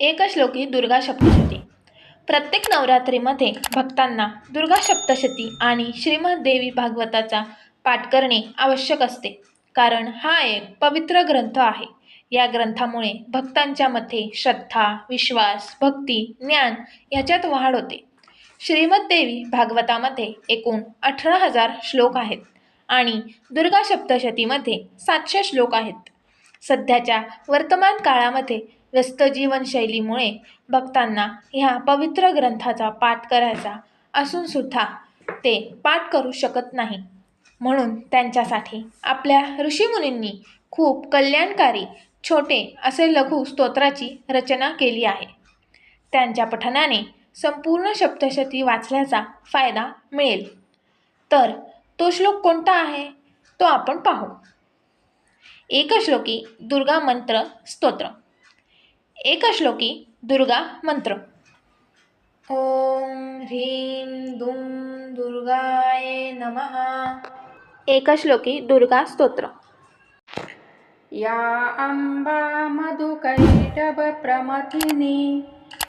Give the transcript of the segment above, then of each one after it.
एकश्लोकी दुर्गा सप्तशती. प्रत्येक नवरात्रीमध्ये भक्तांना दुर्गा सप्तशती आणि श्रीमद देवी भागवताचा पाठ करणे आवश्यक असते. कारण हा एक पवित्र ग्रंथ आहे. या ग्रंथामुळे भक्तांच्या मध्ये श्रद्धा विश्वास भक्ती ज्ञान याच्यात वाढ होते. श्रीमद देवी भागवतामध्ये एकूण अठरा हजार श्लोक आहेत आणि दुर्गा सप्तशतीमध्ये सातशे श्लोक आहेत. सध्याच्या वर्तमान काळामध्ये व्यस्त जीवनशैलीमुळे भक्तांना ह्या पवित्र ग्रंथाचा पाठ करायचा असूनसुद्धा ते पाठ करू शकत नाही. म्हणून त्यांच्यासाठी आपल्या ऋषीमुनींनी खूप कल्याणकारी छोटे असे लघु स्तोत्राची रचना केली आहे. त्यांच्या पठनाने संपूर्ण सप्तशती वाचल्याचा फायदा मिळेल. तर तो श्लोक कोणता आहे? तो आपण पाहू. एकश्लोकी दुर्गा मंत्र स्तोत्र. एकश्लोकी दुर्गा मंत्र. ओम ह्रीं दुं दुर्गाय नमः. एकश्लोकी दुर्गा स्तोत्र. या अम्बा मधुकैटभप्रमथिनी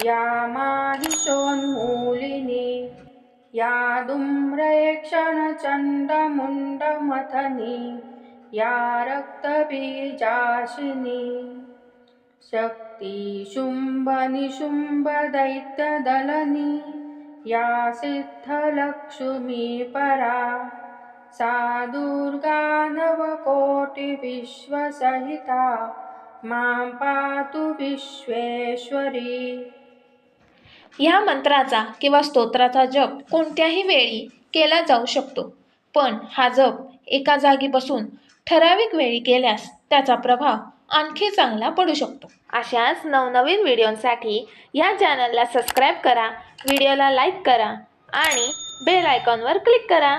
या माहिषोन्मूलिनी या धूम्रेक्षणचण्डमुण्डमथनी या रक्तबीजाशिनी। शक्तिशुम्भनिशुम्भदैत्यदलनी या सिद्धलक्ष्मी परा। सा दुर्गा नवकोटिविश्वसहिता मां पातु विश्वेश्वरी। या मंत्राचा किंवा स्तोत्राचा जप कोणत्याही वेळी केला जाऊ शकतो. पण हा जप एका जागी बसून ठराविक वेळी केल्यास त्याचा प्रभाव आणखी चांगला पडू शकतो. अशाच नवनवीन व्हिडिओंसाठी या चॅनलला सबस्क्राईब करा व्हिडिओला लाईक करा आणि बेल आयकॉनवर क्लिक करा.